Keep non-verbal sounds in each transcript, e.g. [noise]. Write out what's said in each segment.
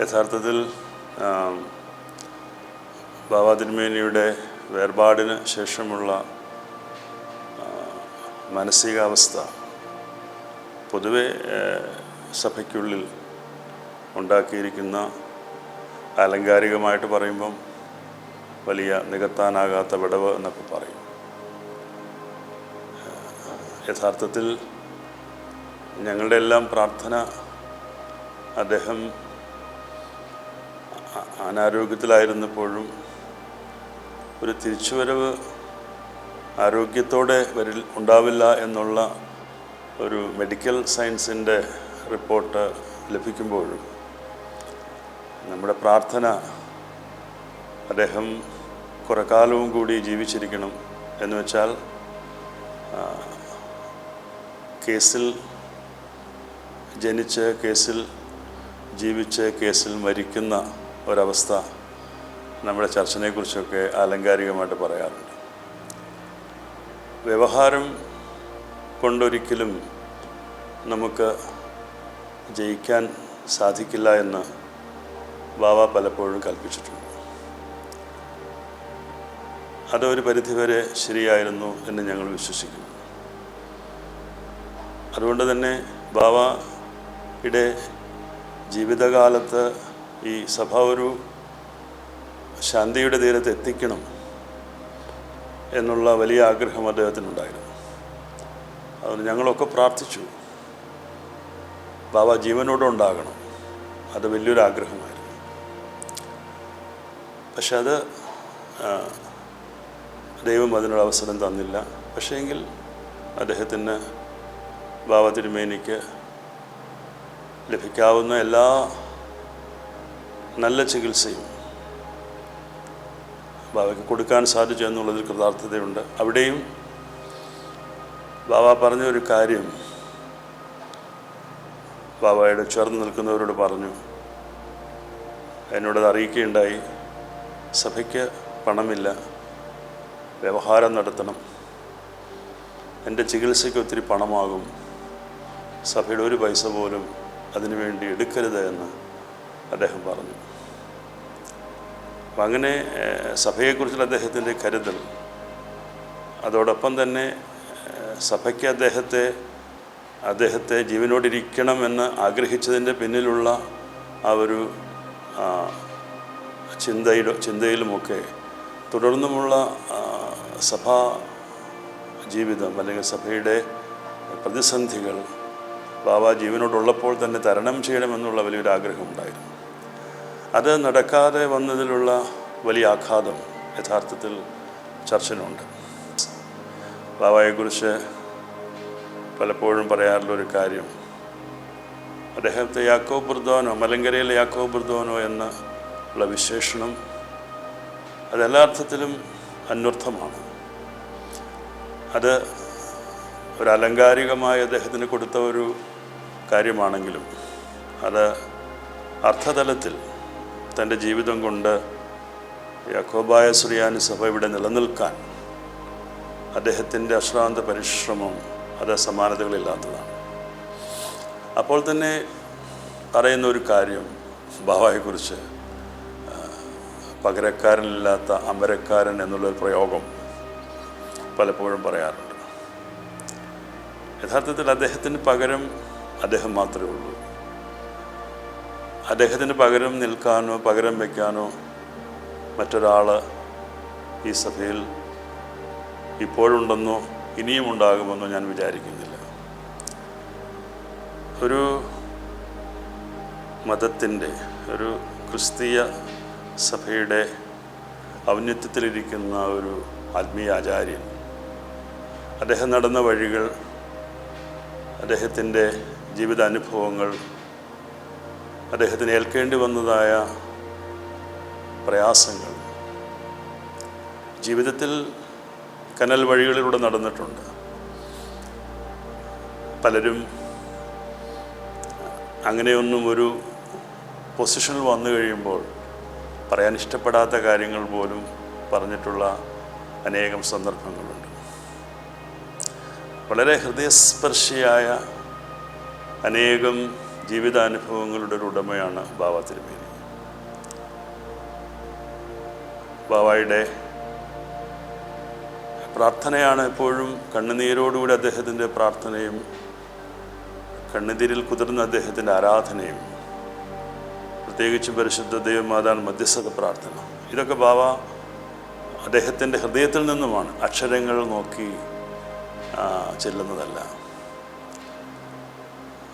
യഥാർത്ഥത്തിൽ ബാബാ തിരുമേനിയുടെ വേർപാടിന് ശേഷമുള്ള മാനസികാവസ്ഥ പൊതുവെ സഭയ്ക്കുള്ളിൽ ഉണ്ടാക്കിയിരിക്കുന്ന ആലങ്കാരികമായിട്ട് പറയുമ്പം വലിയ നികത്താനാകാത്ത വിടവ് എന്നൊക്കെ പറയും. യഥാർത്ഥത്തിൽ ഞങ്ങളുടെ എല്ലാം പ്രാർത്ഥന അദ്ദേഹം അനാരോഗ്യത്തിലായിരുന്നപ്പോഴും ഒരു തിരിച്ചുവരവ് ആരോഗ്യത്തോടെ വരിൽ ഉണ്ടാവില്ല എന്നുള്ള ഒരു മെഡിക്കൽ സയൻസിന്റെ റിപ്പോർട്ട് ലഭിക്കുമ്പോഴും നമ്മുടെ പ്രാർത്ഥന അദ്ദേഹം കുറെ കാലവും കൂടി ജീവിച്ചിരിക്കണം എന്ന് വെച്ചാൽ കേസിൽ ജനിച്ച് കേസിൽ ജീവിച്ച് കേസിൽ മരിക്കുന്ന ഒരവസ്ഥ നമ്മുടെ ചർച്ചിനെക്കുറിച്ചൊക്കെ ആലങ്കാരികമായിട്ട് പറയാറുണ്ട്. വ്യവഹാരം കൊണ്ടൊരിക്കലും നമുക്ക് ജയിക്കാൻ സാധിക്കില്ല എന്ന് ബാബ പലപ്പോഴും കൽപ്പിച്ചിട്ടുണ്ട്. അതൊരു പരിധിവരെ ശരിയായിരുന്നു എന്ന് ഞങ്ങൾ വിശ്വസിക്കുന്നു. അതുകൊണ്ട് തന്നെ ബാബയുടെ ജീവിതകാലത്ത് ഈ സഭ ഒരു ശാന്തിയുടെ തീരത്ത് എത്തിക്കണം എന്നുള്ള വലിയ ആഗ്രഹം അദ്ദേഹത്തിനുണ്ടായിരുന്നു. അതുകൊണ്ട് ഞങ്ങളൊക്കെ പ്രാർത്ഥിച്ചു. ബാബ ജീവനോടെ ഉണ്ടാകണം. അത് വലിയൊരു ആഗ്രഹമായിരുന്നു. പക്ഷെ അത് ദൈവം അതിനൊരു അവസരം തന്നില്ല. പക്ഷേ എങ്കിൽ അദ്ദേഹത്തിന് ബാബ തിരുമേനിക്ക് ലഭിക്കാവുന്ന എല്ലാ നല്ല ചികിത്സയും ബാബയ്ക്ക് കൊടുക്കാൻ സാധിച്ചു എന്നുള്ളതിൽ കൃതാർത്ഥതയുണ്ട്. അവിടെയും ബാബ പറഞ്ഞ ഒരു കാര്യം ബാബയുടെ ചേർന്ന് നിൽക്കുന്നവരോട് പറഞ്ഞു. എന്നോടത് അറിയിക്കുകയുണ്ടായി സഭയ്ക്ക് പണമില്ല വ്യവഹാരം നടത്തണം എന്റെ ചികിത്സയ്ക്ക് ഒത്തിരി പണമാകും സഭയുടെ ഒരു പൈസ പോലും അതിനുവേണ്ടി എടുക്കരുത് എന്ന് അദ്ദേഹം പറഞ്ഞു. അപ്പം അങ്ങനെ സഭയെക്കുറിച്ചുള്ള അദ്ദേഹത്തിന്റെ കരുതൽ അതോടൊപ്പം തന്നെ സഭയ്ക്ക് അദ്ദേഹത്തെ അദ്ദേഹത്തെ ജീവനോടിരിക്കണമെന്ന് ആഗ്രഹിച്ചതിന്റെ പിന്നിലുള്ള ആ ഒരു ചിന്തയിലോ ചിന്തയിലും ചിന്തയിലുമൊക്കെ തുടർന്നുമുള്ള സഭാ ജീവിതം അല്ലെങ്കിൽ സഭയുടെ പ്രതിസന്ധികൾ ബാബ ജീവനോടുള്ളപ്പോൾ തന്നെ തരണം ചെയ്യണമെന്നുള്ള വലിയൊരു ആഗ്രഹമുണ്ടായിരുന്നു അത് നടക്കാതെ വന്നതിലുള്ള വലിയ ആഘാതം യഥാർത്ഥത്തിൽ ചർച്ചിനുണ്ട്. ബാബായെക്കുറിച്ച് പലപ്പോഴും പറയാറുള്ള ഒരു കാര്യം അദ്ദേഹത്തെ യാക്കോ ബുർദോനോ മലങ്കരയിലെ യാക്കോ ബുർദോനോ എന്ന ഉള്ള വിശേഷണം അതെല്ലാ അർത്ഥത്തിലും അന്വർത്ഥമാണ്. അത് ഒരു അലങ്കാരികമായി അദ്ദേഹത്തിന് കൊടുത്ത ഒരു കാര്യമാണെങ്കിലും അത് അർത്ഥതലത്തിൽ തന്റെ ജീവിതം കൊണ്ട് യാക്കോബായ സുറിയാനി സഭ ഇവിടെ നിലനിൽക്കാൻ അദ്ദേഹത്തിന്റെ അശ്രാന്ത പരിശ്രമം അത് സമാനതകളില്ലാത്തതാണ്. അപ്പോൾ തന്നെ പറയുന്ന ഒരു കാര്യം ബാബായെക്കുറിച്ച് പകരക്കാരനില്ലാത്ത അമരക്കാരൻ എന്നുള്ളൊരു പ്രയോഗം പലപ്പോഴും പറയാറുണ്ട്. യഥാർത്ഥത്തിൽ അദ്ദേഹത്തിന് പകരം അദ്ദേഹം മാത്രമേ ഉള്ളൂ. അദ്ദേഹത്തിന് പകരം നിൽക്കാനോ പകരം വയ്ക്കാനോ മറ്റൊരാൾ ഈ സഭയിൽ ഇപ്പോഴുണ്ടെന്നോ ഇനിയും ഉണ്ടാകുമെന്നോ ഞാൻ വിചാരിക്കുന്നില്ല. ഒരു മതത്തിന്റെ ഒരു ക്രിസ്തീയ സഭയുടെ ഔന്നത്യത്തിലിരിക്കുന്ന ഒരു ആത്മീയാചാര്യൻ അദ്ദേഹം നടന്ന വഴികൾ അദ്ദേഹത്തിന്റെ ജീവിതാനുഭവങ്ങൾ അദ്ദേഹത്തിന് ഏൽക്കേണ്ടി വന്നതായ പ്രയാസങ്ങൾ ജീവിതത്തിൽ കനൽ വഴികളിലൂടെ നടന്നിട്ടുണ്ട്. പലരും അങ്ങനെയൊന്നും ഒരു പൊസിഷനിൽ വന്നു കഴിയുമ്പോൾ പറയാൻ ഇഷ്ടപ്പെടാത്ത കാര്യങ്ങൾ പോലും പറഞ്ഞിട്ടുള്ള അനേകം സന്ദർഭങ്ങളുണ്ട്. വളരെ ഹൃദയസ്പർശിയായ അനേകം ജീവിതാനുഭവങ്ങളുടെ ഒരു ഉടമയാണ് ബാബ തിരുമേനി. ബാബായുടെ പ്രാർത്ഥനയാണ് എപ്പോഴും കണ്ണുനീരോടുകൂടി അദ്ദേഹത്തിന്റെ പ്രാർത്ഥനയും കണ്ണുനീരിൽ കുതിർന്ന അദ്ദേഹത്തിന്റെ ആരാധനയും പ്രത്യേകിച്ച് പരിശുദ്ധ ദൈവമാതാൻ മധ്യസ്ഥ പ്രാർത്ഥന. ഇതൊക്കെ ബാബ അദ്ദേഹത്തിന്റെ ഹൃദയത്തിൽ നിന്നുമാണ്. അക്ഷരങ്ങൾ നോക്കി ചെല്ലുന്നതല്ല.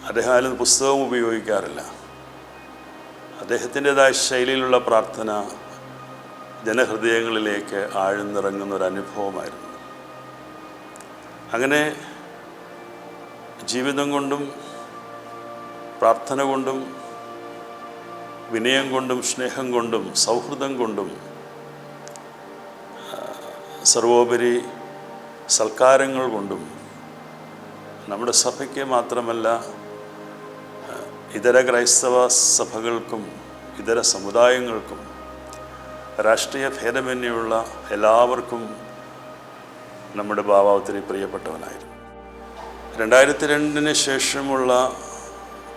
അദ്ദേഹം അതിൽ പുസ്തകം ഉപയോഗിക്കാറില്ല. അദ്ദേഹത്തിന്റെതായ ശൈലിയിലുള്ള പ്രാർത്ഥന ജനഹൃദയങ്ങളിലേക്ക് ആഴ്ന്നിറങ്ങുന്ന ഒരു അനുഭവമായിരുന്നു. അങ്ങനെ ജീവിതം കൊണ്ടും പ്രാർത്ഥന കൊണ്ടും വിനയം കൊണ്ടും സ്നേഹം കൊണ്ടും സൗഹൃദം കൊണ്ടും സർവോപരി സൽക്കാരങ്ങൾ കൊണ്ടും നമ്മുടെ സഭയ്ക്ക് മാത്രമല്ല ഇതര ക്രൈസ്തവ സഭകൾക്കും ഇതര സമുദായങ്ങൾക്കും രാഷ്ട്രീയ ഭേദമന്യുള്ള എല്ലാവർക്കും നമ്മുടെ ബാബ ഒത്തിരി പ്രിയപ്പെട്ടവനായിരുന്നു. രണ്ടായിരത്തി രണ്ടിന് ശേഷമുള്ള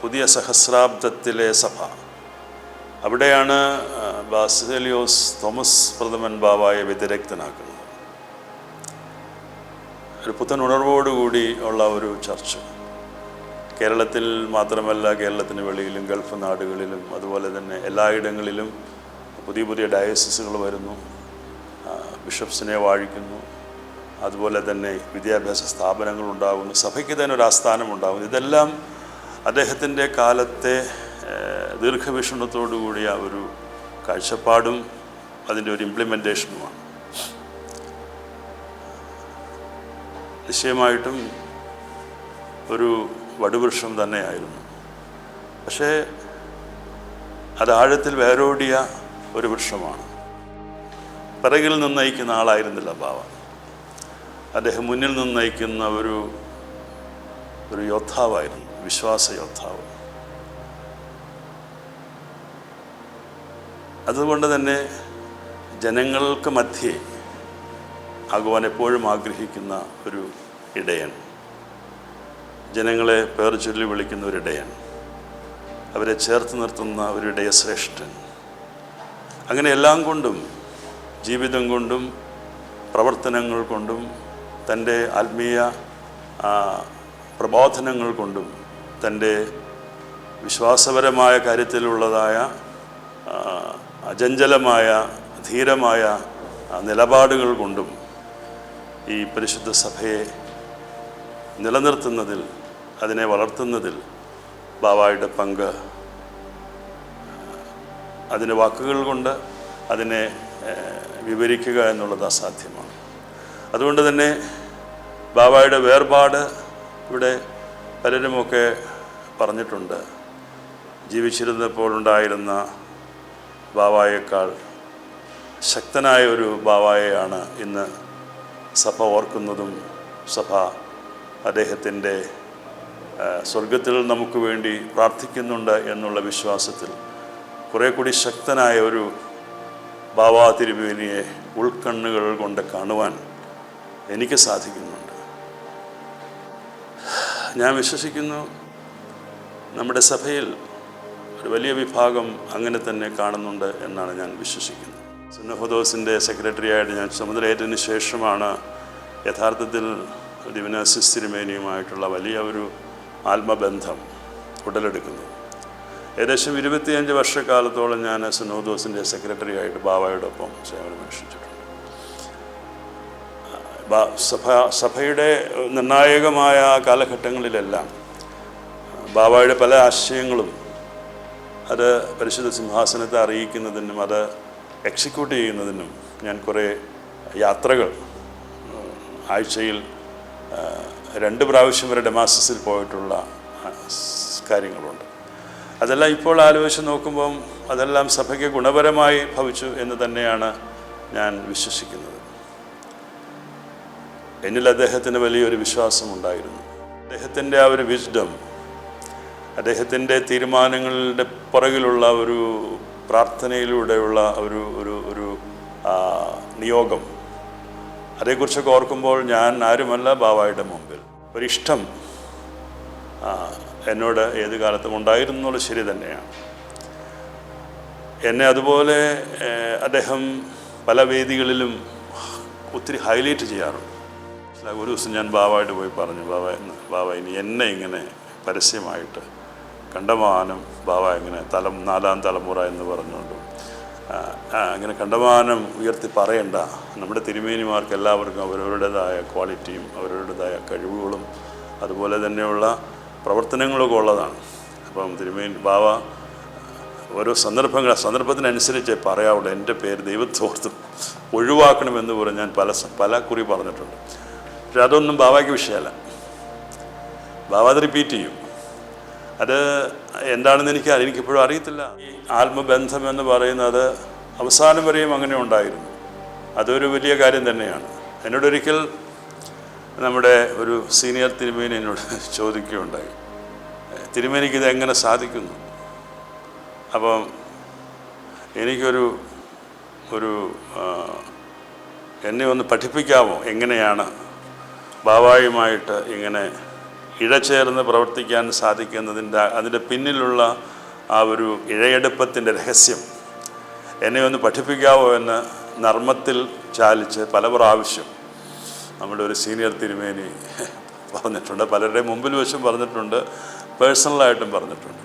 പുതിയ സഹസ്രാബ്ദത്തിലെ സഭ. അവിടെയാണ് ബാസിലിയോസ് തോമസ് പ്രഥമൻ ബാബായെ വ്യതിരക്തനാക്കുന്നത്. ഒരു പുത്തൻ ഉണർവോടുകൂടി ഉള്ള ഒരു ചർച്ച. കേരളത്തിൽ മാത്രമല്ല കേരളത്തിന് വെളിയിലും ഗൾഫ് നാടുകളിലും അതുപോലെ തന്നെ എല്ലായിടങ്ങളിലും പുതിയ പുതിയ ഡയസിസുകൾ വരുന്നു ബിഷപ്സിനെ വാഴിക്കുന്നു അതുപോലെ തന്നെ വിദ്യാഭ്യാസ സ്ഥാപനങ്ങൾ ഉണ്ടാകുന്നു സഭയ്ക്ക് തന്നെ ഒരു ആസ്ഥാനം ഉണ്ടാകുന്നു. ഇതെല്ലാം അദ്ദേഹത്തിന്റെ കാലത്തെ ദീർഘവീക്ഷണത്തോടു കൂടിയ ഒരു കാഴ്ചപ്പാടും അതിന്റെ ഒരു ഇംപ്ലിമെന്റേഷനുമാണ് നിശ്ചയമായിട്ടും ഒരു വടുവൃക്ഷം തന്നെയായിരുന്നു. പക്ഷേ അത് ആഴത്തിൽ വേരോടിയ ഒരു വൃക്ഷമാണ്. പിറകിൽ നിന്ന് നയിക്കുന്ന ആളായിരുന്നില്ല ബാവ. അദ്ദേഹം മുന്നിൽ നിന്ന് നയിക്കുന്ന ഒരു ഒരു യോദ്ധാവായിരുന്നു വിശ്വാസ യോദ്ധാവ്. അതുകൊണ്ട് തന്നെ ജനങ്ങൾക്ക് മധ്യേ ആകുവാൻ എപ്പോഴും ആഗ്രഹിക്കുന്ന ഒരു ഇടയൻ. ജനങ്ങളെ പേർ ചൊല്ലി വിളിക്കുന്ന ഒരു ഇടയൻ അവരെ ചേർത്ത് നിർത്തുന്ന ഒരു ഇടയശ്രേഷ്ഠൻ അങ്ങനെ എല്ലാം കൊണ്ടും ജീവിതം കൊണ്ടും പ്രവർത്തനങ്ങൾ കൊണ്ടും തന്റെ ആത്മീയ പ്രബോധനങ്ങൾ കൊണ്ടും തന്റെ വിശ്വാസപരമായ കാര്യത്തിലുള്ളതായ അജഞ്ചലമായ ധീരമായ നിലപാടുകൾ കൊണ്ടും ഈ പരിശുദ്ധ സഭയെ നിലനിർത്തുന്നതിൽ അതിനെ വളർത്തുന്നതിൽ ബാബായുടെ പങ്ക് അതിന്റെ വാക്കുകൾ കൊണ്ട് അതിനെ വിവരിക്കുക എന്നുള്ളത് അസാധ്യമാണ്. അതുകൊണ്ട് തന്നെ ബാബായുടെ വേർപാട് ഇവിടെ പലരുമൊക്കെ പറഞ്ഞിട്ടുണ്ട്. ജീവിച്ചിരുന്നപ്പോൾ ഉണ്ടായിരുന്ന ബാവായേക്കാൾ ശക്തനായ ഒരു ബാവായെയാണ് ഇന്ന് സഭ ഓർക്കുന്നതും സഭ അദ്ദേഹത്തിന്റെ സ്വർഗത്തിൽ നമുക്ക് വേണ്ടി പ്രാർത്ഥിക്കുന്നുണ്ട് എന്നുള്ള വിശ്വാസത്തിൽ കുറേ കൂടി ശക്തനായ ഒരു ബാബാ തിരുമേനിയെ ഉൾക്കണ്ണുകൾ കൊണ്ട് കാണുവാൻ എനിക്ക് സാധിക്കുന്നുണ്ട്. ഞാൻ വിശ്വസിക്കുന്നു നമ്മുടെ സഭയിൽ ഒരു വലിയ വിഭാഗം അങ്ങനെ തന്നെ കാണുന്നുണ്ട് എന്നാണ് ഞാൻ വിശ്വസിക്കുന്നത്. സെക്രട്ടറി സെക്രട്ടറിയായിട്ട് ഞാൻ ചുമതലയേറ്റതിന് ശേഷമാണ് യഥാർത്ഥത്തിൽ ദിവനാസിസ് തിരുമേനിയുമായിട്ടുള്ള വലിയ ഒരു ആത്മബന്ധം ഉടലെടുക്കുന്നു. ഏകദേശം ഇരുപത്തിയഞ്ച് വർഷക്കാലത്തോളം ഞാൻ സുനോദോസിന്റെ സെക്രട്ടറി ആയിട്ട് ബാബായോടൊപ്പം സേവനമനുഷ്ഠിച്ചിട്ടുണ്ട് സഭ സഭയുടെ നിർണായകമായ കാലഘട്ടങ്ങളിലെല്ലാം ബാബായുടെ പല ആശയങ്ങളും അത് പരിശുദ്ധ സിംഹാസനത്തെ അറിയിക്കുന്നതിനും അത് എക്സിക്യൂട്ട് ചെയ്യുന്നതിനും ഞാൻ കുറേ യാത്രകൾ ആഴ്ചയിൽ രണ്ട് പ്രാവശ്യം വരെ ഡെമാസസിൽ പോയിട്ടുള്ള കാര്യങ്ങളുണ്ട്. അതെല്ലാം ഇപ്പോൾ ആലോചിച്ച് നോക്കുമ്പം അതെല്ലാം സഭയ്ക്ക് ഗുണപരമായി ഭവിച്ചു എന്ന് തന്നെയാണ് ഞാൻ വിശ്വസിക്കുന്നത്. എന്നിൽ അദ്ദേഹത്തിന് വലിയൊരു വിശ്വാസമുണ്ടായിരുന്നു. അദ്ദേഹത്തിന്റെ ആ ഒരു വിസ്ഡം അദ്ദേഹത്തിന്റെ തീരുമാനങ്ങളുടെ പുറകിലുള്ള ഒരു പ്രാർത്ഥനയിലൂടെയുള്ള ഒരു ഒരു ഒരു നിയോഗം അതേക്കുറിച്ചൊക്കെ ഓർക്കുമ്പോൾ ഞാൻ ആരുമല്ല ബാവായുടെ മുമ്പിൽ. ഒരിഷ്ടം എന്നോട് ഏത് കാലത്തും ഉണ്ടായിരുന്നു ശരി തന്നെയാണ്. എന്നെ അതുപോലെ അദ്ദേഹം പല വേദികളിലും ഒത്തിരി ഹൈലൈറ്റ് ചെയ്യാറുണ്ട്? ഒരു ദിവസം ഞാൻ ബാബായിട്ട് പോയി പറഞ്ഞു ബാബ ബാബ ഇനി എന്നെ ഇങ്ങനെ പരസ്യമായിട്ട് കണ്ടമാനം ബാബ ഇങ്ങനെ തലം നാലാം തലമുറ എന്ന് പറഞ്ഞുകൊണ്ട് ഇങ്ങനെ കണ്ടമാനം ഉയർത്തി പറയേണ്ട. നമ്മുടെ തിരുമേനിമാർക്ക് എല്ലാവർക്കും അവരവരുടേതായ ക്വാളിറ്റിയും അവരവരുടേതായ കഴിവുകളും അതുപോലെ തന്നെയുള്ള പ്രവർത്തനങ്ങളൊക്കെ ഉള്ളതാണ്. അപ്പം തിരുമേനി ബാബ ഓരോ സന്ദർഭങ്ങൾ സന്ദർഭത്തിനനുസരിച്ച് പറയാവുള്ളൂ. എന്റെ പേര് ദൈവത്തോർത്ത് ഒഴിവാക്കണമെന്ന് പറഞ്ഞ് ഞാൻ പല പല കുറി പറഞ്ഞിട്ടുണ്ട്. പക്ഷെ അതൊന്നും ബാബയ്ക്ക് വിഷയമല്ല. ബാബ അത് റിപ്പീറ്റ് ചെയ്യും. അത് എന്താണെന്ന് എനിക്ക് എനിക്കിപ്പോഴും അറിയത്തില്ല. ഈ ആത്മബന്ധം എന്ന് പറയുന്നത് അവസാനം വരെയും അങ്ങനെ ഉണ്ടായിരുന്നു. അതൊരു വലിയ കാര്യം തന്നെയാണ്. എന്നോടൊരിക്കൽ നമ്മുടെ ഒരു സീനിയർ തിരുമേനി എന്നോട് [laughs] ചോദിക്കുകയുണ്ടായി. തിരുമേനിക്ക് ഇത് എങ്ങനെ സാധിക്കുന്നു? അപ്പം എനിക്കൊരു ഒരു എന്നെ ഒന്ന് പഠിപ്പിക്കാമോ? എങ്ങനെയാണ്? ഭാവായുമായിട്ട് ഇങ്ങനെ ഇഴചേർന്ന് പ്രവർത്തിക്കാൻ സാധിക്കുന്നതിന്റെ അതിന്റെ പിന്നിലുള്ള ആ ഒരു ഇഴയെടുപ്പത്തിന്റെ രഹസ്യം. എന്നെ ഒന്ന് പഠിപ്പിക്കാവോ എന്ന് നർമ്മത്തിൽ ചാലിച്ച് പല പ്രാവശ്യം നമ്മുടെ ഒരു സീനിയർ തിരുമേനി പറഞ്ഞിട്ടുണ്ട്. പലരുടെ മുമ്പിൽ വശം പറഞ്ഞിട്ടുണ്ട് പേഴ്സണലായിട്ടും പറഞ്ഞിട്ടുണ്ട്.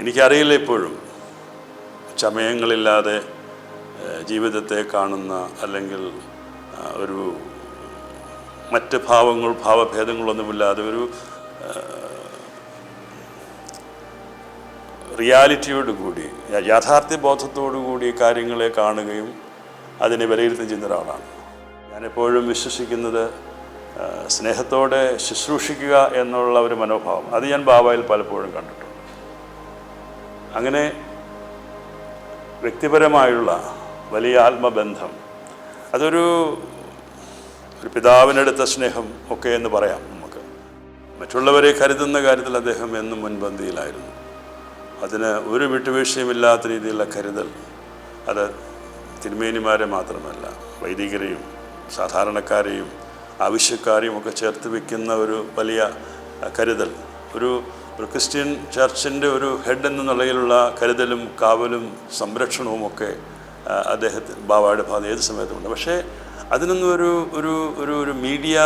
എനിക്കറിയില്ല ഇപ്പോഴും. ചമയങ്ങളില്ലാതെ ജീവിതത്തെ കാണുന്ന അല്ലെങ്കിൽ ഒരു മറ്റ് ഭാവങ്ങൾ ഭാവഭേദങ്ങളൊന്നുമില്ലാതെ ഒരു റിയാലിറ്റിയോട് കൂടി യാഥാർത്ഥ്യ ബോധത്തോടു കൂടി കാര്യങ്ങളെ കാണുകയും അതിനെ വിലയിരുത്തുകയും ചെയ്യുന്ന ഒരാളാണ്. ഞാനെപ്പോഴും വിശ്വസിക്കുന്നത് സ്നേഹത്തോടെ ശുശ്രൂഷിക്കുക എന്നുള്ള ഒരു മനോഭാവം. അത് ഞാൻ ബാബായിൽ പലപ്പോഴും കണ്ടിട്ടുണ്ട്. അങ്ങനെ വ്യക്തിപരമായുള്ള വലിയ ആത്മബന്ധം അതൊരു ഒരു പിതാവിനെടുത്ത സ്നേഹം ഒക്കെ എന്ന് പറയാം നമുക്ക്. മറ്റുള്ളവരെ കരുതുന്ന കാര്യത്തിൽ അദ്ദേഹം എന്നും മുൻപന്തിയിലായിരുന്നു. അതിന് ഒരു വിട്ടുവീഴ്ചയുമില്ലാത്ത രീതിയിലുള്ള കരുതൽ അത് തിരുമേനിമാരെ മാത്രമല്ല വൈദികരെയും സാധാരണക്കാരെയും ആവശ്യക്കാരെയും ഒക്കെ ചേർത്ത് വയ്ക്കുന്ന ഒരു വലിയ കരുതൽ. ഒരു ഒരു ക്രിസ്ത്യൻ ചർച്ചിന്റെ ഒരു ഹെഡ് എന്ന നിലയിലുള്ള കരുതലും കാവലും സംരക്ഷണവും ഒക്കെ അദ്ദേഹത്തിന് ബാബായുടെ ഭാഗത്ത് ഏത് സമയത്തും ഉണ്ട് പക്ഷേ അതിനൊന്നും ഒരു ഒരു ഒരു ഒരു മീഡിയ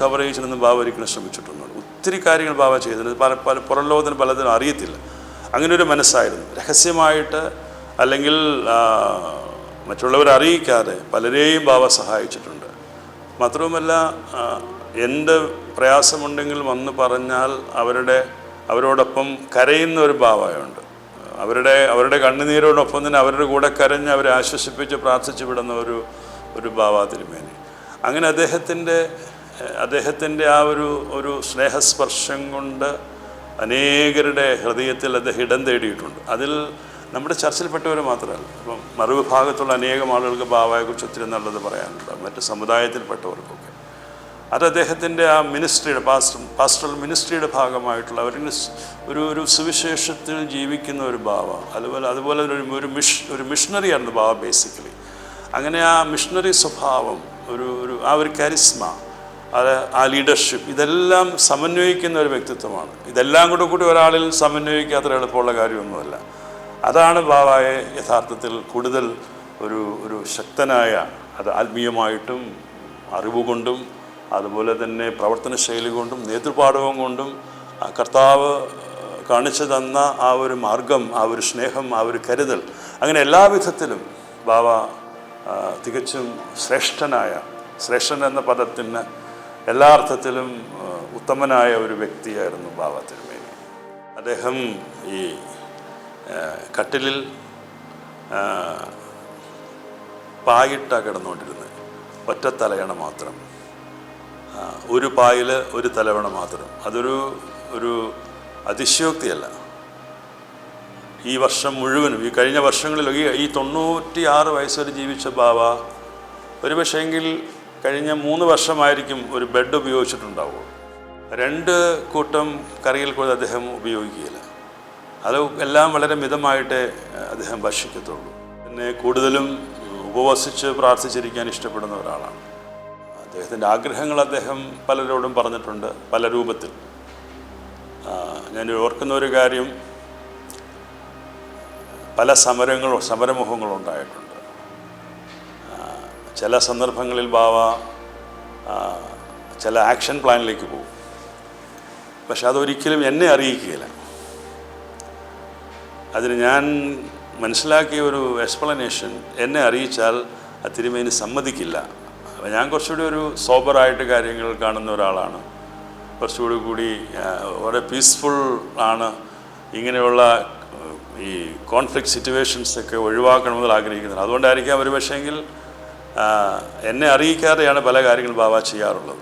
കവറേജിനൊന്നും ബാബ ഒരിക്കലും ശ്രമിച്ചിട്ടൊന്നുമില്ല ഒത്തിരി കാര്യങ്ങൾ ബാബ ചെയ്തിട്ടുണ്ട്. പല പല പുറം ലോകത്തിന് പലതിനും അറിയത്തില്ല. അങ്ങനെ ഒരു മനസ്സായിരുന്നു. രഹസ്യമായിട്ട് അല്ലെങ്കിൽ മറ്റുള്ളവർ അറിയിക്കാതെ പലരെയും ബാബ സഹായിച്ചിട്ടുണ്ട്. മാത്രവുമല്ല എന്റെ പ്രയാസമുണ്ടെങ്കിൽ വന്ന് പറഞ്ഞാൽ അവരുടെ അവരോടൊപ്പം കരയുന്ന ഒരു ഭാവമുണ്ട് അവരുടെ അവരുടെ കണ്ണുനീരോടൊപ്പം തന്നെ അവരുടെ കൂടെ കരഞ്ഞ് അവരെ ആശ്വസിപ്പിച്ച് പ്രാർത്ഥിച്ചു വിടുന്ന ഒരു ഒരു ബാബ തിരുമേനി. അങ്ങനെ അദ്ദേഹത്തിന്റെ അദ്ദേഹത്തിന്റെ ആ ഒരു ഒരു സ്നേഹസ്പർശം കൊണ്ട് അനേകരുടെ ഹൃദയത്തിൽ അദ്ദേഹം ഇടം തേടിയിട്ടുണ്ട്. അതിൽ നമ്മുടെ ചർച്ചിൽപ്പെട്ടവർ മാത്രമല്ല. ഇപ്പം മറുവിഭാഗത്തുള്ള അനേകം ആളുകൾക്ക് ബാബയെക്കുറിച്ച് ഒത്തിരി നല്ലത് പറയാനുണ്ട്. മറ്റ് സമുദായത്തിൽപ്പെട്ടവർക്കൊക്കെ. അത് അദ്ദേഹത്തിന്റെ ആ മിനിസ്ട്രിയുടെ പാസ്റ്റർ പാസ്റ്ററൽ മിനിസ്ട്രിയുടെ ഭാഗമായിട്ടുള്ള ഒരു ഒരു ഒരു സുവിശേഷത്തിൽ ജീവിക്കുന്ന ഒരു ബാവ അതുപോലെ അതുപോലെ ഒരു ഒരു മിഷ് ഒരു മിഷണറിയായിരുന്നു ബാവ ബേസിക്കലി. അങ്ങനെ ആ മിഷണറി സ്വഭാവം ഒരു ഒരു ആ ഒരു കരിസ്മ അത് ആ ലീഡർഷിപ്പ് ഇതെല്ലാം സമന്വയിക്കുന്ന ഒരു വ്യക്തിത്വമാണ്. ഇതെല്ലാം കൂടെ കൂടി ഒരാളിൽ സമന്വയിക്കുക അത്ര എളുപ്പമുള്ള കാര്യമൊന്നുമല്ല. അതാണ് ബാബായെ യഥാർത്ഥത്തിൽ കൂടുതൽ ഒരു ഒരു ശക്തനായ അത് ആത്മീയമായിട്ടും അറിവുകൊണ്ടും അതുപോലെ തന്നെ പ്രവർത്തന ശൈലി കൊണ്ടും നേതൃപാഠവും കൊണ്ടും കർത്താവ് കാണിച്ചു തന്ന ആ ഒരു മാർഗം ആ ഒരു സ്നേഹം ആ ഒരു കരുതൽ അങ്ങനെ എല്ലാ വിധത്തിലും ബാബ തികച്ചും ശ്രേഷ്ഠനായ ശ്രേഷ്ഠൻ എന്ന പദത്തിന് എല്ലാ അർത്ഥത്തിലും ഉത്തമനായ ഒരു വ്യക്തിയായിരുന്നു ബാബ തിരുമേനി. അദ്ദേഹം ഈ കട്ടിലിൽ പായിട്ട കിടന്നുകൊണ്ടിരുന്നത്. ഒറ്റ തലയണ മാത്രം. ഒരു പായിൽ ഒരു തലവണ മാത്രം. അതൊരു ഒരു അതിശയോക്തിയല്ല. ഈ വർഷം മുഴുവനും ഈ കഴിഞ്ഞ വർഷങ്ങളിലൊക്കെ ഈ തൊണ്ണൂറ്റി ആറ് വയസ്സ് വരെ ജീവിച്ച ബാബ ഒരു പക്ഷേങ്കിൽ കഴിഞ്ഞ മൂന്ന് വർഷമായിരിക്കും ഒരു ബെഡ് ഉപയോഗിച്ചിട്ടുണ്ടാവുള്ളൂ രണ്ട് കൂട്ടം കറിയിൽ കൂടെ അദ്ദേഹം ഉപയോഗിക്കുകയില്ല. അത് എല്ലാം വളരെ മിതമായിട്ടേ അദ്ദേഹം ഭക്ഷിക്കത്തുള്ളൂ. പിന്നെ കൂടുതലും ഉപവസിച്ച് പ്രാർത്ഥിച്ചിരിക്കാൻ ഇഷ്ടപ്പെടുന്ന ഒരാളാണ്. അദ്ദേഹത്തിന്റെ ആഗ്രഹങ്ങൾ അദ്ദേഹം പലരോടും പറഞ്ഞിട്ടുണ്ട് പല രൂപത്തിൽ. ഞാൻ ഓർക്കുന്ന ഒരു കാര്യം പല സമരങ്ങളും സമരമുഖങ്ങളും ഉണ്ടായിട്ടുണ്ട് ചില സന്ദർഭങ്ങളിൽ ബാവ ചില ആക്ഷൻ പ്ലാനിലേക്ക് പോകും. പക്ഷെ അതൊരിക്കലും എന്നെ അറിയിക്കുകയില്ല. അതിന് ഞാൻ മനസ്സിലാക്കിയ ഒരു എക്സ്പ്ലനേഷൻ എന്നെ അറിയിച്ചാൽ ആ തിരുമേനി സമ്മതിക്കില്ല. അപ്പം ഞാൻ കുറച്ചുകൂടി ഒരു സോബറായിട്ട് കാര്യങ്ങൾ കാണുന്ന ഒരാളാണ്. കുറച്ചുകൂടി കൂടി വളരെ പീസ്ഫുൾ ആണ്. ഇങ്ങനെയുള്ള ഈ കോൺഫ്ലിക്റ്റ് സിറ്റുവേഷൻസ് ഒക്കെ ഒഴിവാക്കണമെന്ന് ആഗ്രഹിക്കുന്നത് അതുകൊണ്ടായിരിക്കാം ഒരു പക്ഷേങ്കിൽ എന്നെ അറിയിക്കാതെയാണ് പല കാര്യങ്ങളും ബാബ ചെയ്യാറുള്ളത്.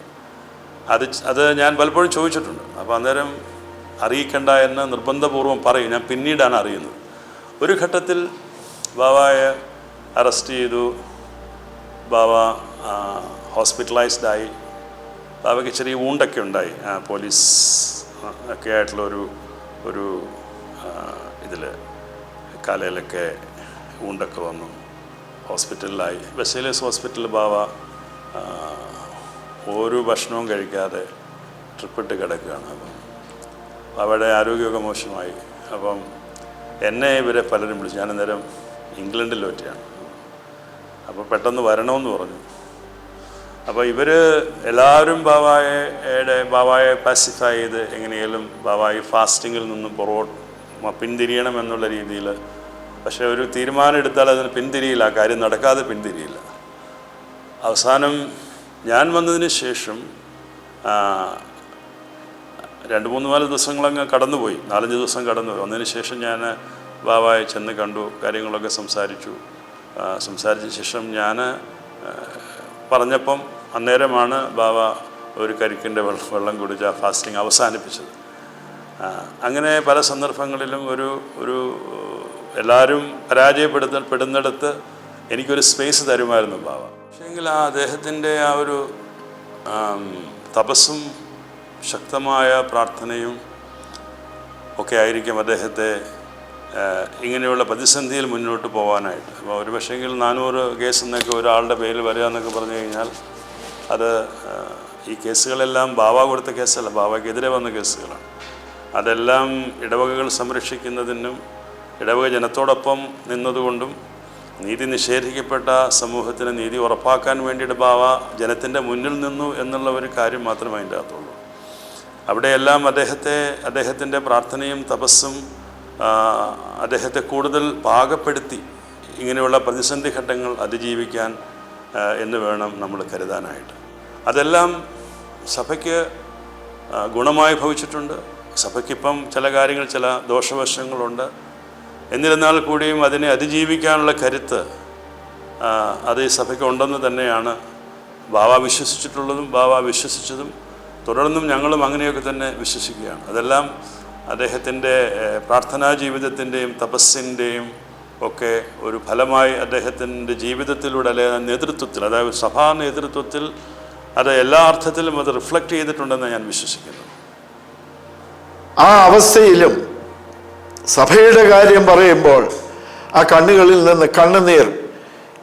അത് അത് ഞാൻ പലപ്പോഴും ചോദിച്ചിട്ടുണ്ട്. അപ്പോൾ അന്നേരം അറിയിക്കണ്ട എന്ന് നിർബന്ധപൂർവം പറയും. ഞാൻ പിന്നീടാണ് അറിയുന്നത്. ഒരു ഘട്ടത്തിൽ ബാബായെ അറസ്റ്റ് ചെയ്തു. ബാബ ഹോസ്പിറ്റലൈസ്ഡ് ആയി. ബാബയ്ക്ക് ചെറിയ ഊണ്ടൊക്കെ ഉണ്ടായി. പോലീസ് ഒക്കെ ആയിട്ടുള്ള ഒരു ഒരു ഇതിൽ കാലയിലൊക്കെ ഊണ്ടൊക്കെ വന്നു. ഹോസ്പിറ്റലിലായി. ബസേലിയസ് ഹോസ്പിറ്റൽ ബാവ ഒരു ഭക്ഷണവും കഴിക്കാതെ ട്രിപ്പിട്ട് കിടക്കുകയാണ്. അപ്പം അവിടെ ആരോഗ്യമൊക്കെ മോശമായി. അപ്പം എന്നെ ഇവരെ പലരും വിളിച്ചു. ഞാൻ അന്നേരം ഇംഗ്ലണ്ടിൽ പറ്റിയാണ് അപ്പോൾ പെട്ടെന്ന് വരണമെന്ന് പറഞ്ഞു. അപ്പോൾ ഇവർ എല്ലാവരും ബാബായെ ബാബായെ പാസിഫൈ ചെയ്ത് എങ്ങനെയെങ്കിലും ബാബായി ഫാസ്റ്റിങ്ങിൽ നിന്നും പുറകോട്ട് മ- പിന്തിരിയണം എന്നുള്ള രീതിയിൽ. പക്ഷേ ഒരു തീരുമാനം എടുത്താൽ അതിന് പിന്തിരിയില്ല. കാര്യം നടക്കാതെ പിന്തിരിയില്ല. അവസാനം ഞാൻ വന്നതിന് ശേഷം രണ്ട് മൂന്ന് നാല് ദിവസങ്ങളങ്ങ് കടന്നുപോയി. നാലഞ്ച് ദിവസം കടന്നുപോയി. വന്നതിന് ശേഷം ഞാൻ ബാബായെ ചെന്ന് കണ്ടു കാര്യങ്ങളൊക്കെ സംസാരിച്ചു. സംസാരിച്ച ശേഷം ഞാൻ പറഞ്ഞപ്പം അന്നേരമാണ് ബാബ ഒരു കരിക്കിന്റെ വെള്ളം വെള്ളം കുടിച്ച് ആ ഫാസ്റ്റിംഗ് അവസാനിപ്പിച്ചത്. അങ്ങനെ പല സന്ദർഭങ്ങളിലും ഒരു ഒരു എല്ലാവരും പരാജയപ്പെടുത്ത പെടുന്നിടത്ത് എനിക്കൊരു സ്പേസ് തരുമായിരുന്നു ബാബ പക്ഷേങ്കിൽ ആ അദ്ദേഹത്തിന്റെ ആ ഒരു തപസ്സും ശക്തമായ പ്രാർത്ഥനയും ഒക്കെ ആയിരിക്കും അദ്ദേഹത്തെ ഇങ്ങനെയുള്ള പ്രതിസന്ധിയിൽ മുന്നോട്ട് പോകാനായിട്ട് അപ്പോൾ ഒരു പക്ഷേങ്കിൽ നാനൂറ് കേസ് എന്നൊക്കെ ഒരാളുടെ പേരിൽ വരിക എന്നൊക്കെ പറഞ്ഞു കഴിഞ്ഞാൽ അത് ഈ കേസുകളെല്ലാം ബാബ കൊടുത്ത കേസല്ല ബാബയ്ക്കെതിരെ വന്ന കേസുകളാണ്. അതെല്ലാം ഇടവകകൾ സംരക്ഷിക്കുന്നതിനും ഇടവക ജനത്തോടൊപ്പം നിന്നതുകൊണ്ടും നീതി നിഷേധിക്കപ്പെട്ട സമൂഹത്തിന് നീതി ഉറപ്പാക്കാൻ വേണ്ടിയിട്ട് ബാവ ജനത്തിന്റെ മുന്നിൽ നിന്നു എന്നുള്ള ഒരു കാര്യം മാത്രമേ അതിന്റെ അകത്തുള്ളൂ. അവിടെയെല്ലാം അദ്ദേഹത്തെ അദ്ദേഹത്തിന്റെ പ്രാർത്ഥനയും തപസ്സും അദ്ദേഹത്തെ കൂടുതൽ പാകപ്പെടുത്തി ഇങ്ങനെയുള്ള പ്രതിസന്ധി ഘട്ടങ്ങൾ അതിജീവിക്കാൻ എന്ന് വേണം നമ്മൾ കരുതാനായിട്ട്. അതെല്ലാം സഭയ്ക്ക് ഗുണമായി ഭവിച്ചിട്ടുണ്ട്. സഭയ്ക്കിപ്പം ചില കാര്യങ്ങൾ ചില ദോഷവശങ്ങളുണ്ട്. എന്നിരുന്നാൽ കൂടിയും അതിനെ അതിജീവിക്കാനുള്ള കരുത്ത് അത് ഈ സഭയ്ക്ക് ഉണ്ടെന്ന് തന്നെയാണ് ബാബ വിശ്വസിച്ചിട്ടുള്ളതും ബാബ വിശ്വസിച്ചതും തുടർന്നും ഞങ്ങളും അങ്ങനെയൊക്കെ തന്നെ വിശ്വസിക്കുകയാണ്. അതെല്ലാം അദ്ദേഹത്തിന്റെ പ്രാർത്ഥനാ ജീവിതത്തിന്റെയും തപസ്സിന്റെയും ഒക്കെ ഒരു ഫലമായി അദ്ദേഹത്തിന്റെ ജീവിതത്തിലൂടെ അല്ലെ നേതൃത്വത്തിൽ അതായത് സഭാ നേതൃത്വത്തിൽ അത് എല്ലാ അർത്ഥത്തിലും അത് റിഫ്ലക്റ്റ് ചെയ്തിട്ടുണ്ടെന്ന് ഞാൻ വിശ്വസിക്കുന്നു. ആ അവസ്ഥയിലും സഭയുടെ കാര്യം പറയുമ്പോൾ ആ കണ്ണുകളിൽ നിന്ന് കണ്ണുനീർ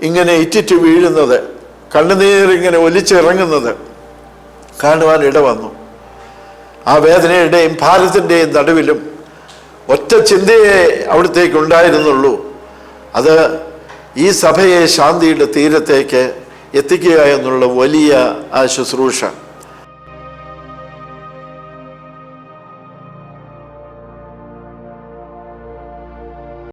ഇങ്ങനെ ഇറ്റിറ്റ് വീഴുന്നത് കണ്ണുനീർ ഇങ്ങനെ ഒലിച്ചിറങ്ങുന്നത് കാണുവാൻ ഇട വന്നു. ആ വേദനയുടെയും ഭാരത്തിന്റെയും നടുവിലും ഒറ്റ ചിന്തയെ അവിടത്തേക്ക് ഉണ്ടായിരുന്നുള്ളൂ അത് ഈ സഭയെ ശാന്തിയുടെ തീരത്തേക്ക് എത്തിക്കുക എന്നുള്ള വലിയ ആ ശുശ്രൂഷ.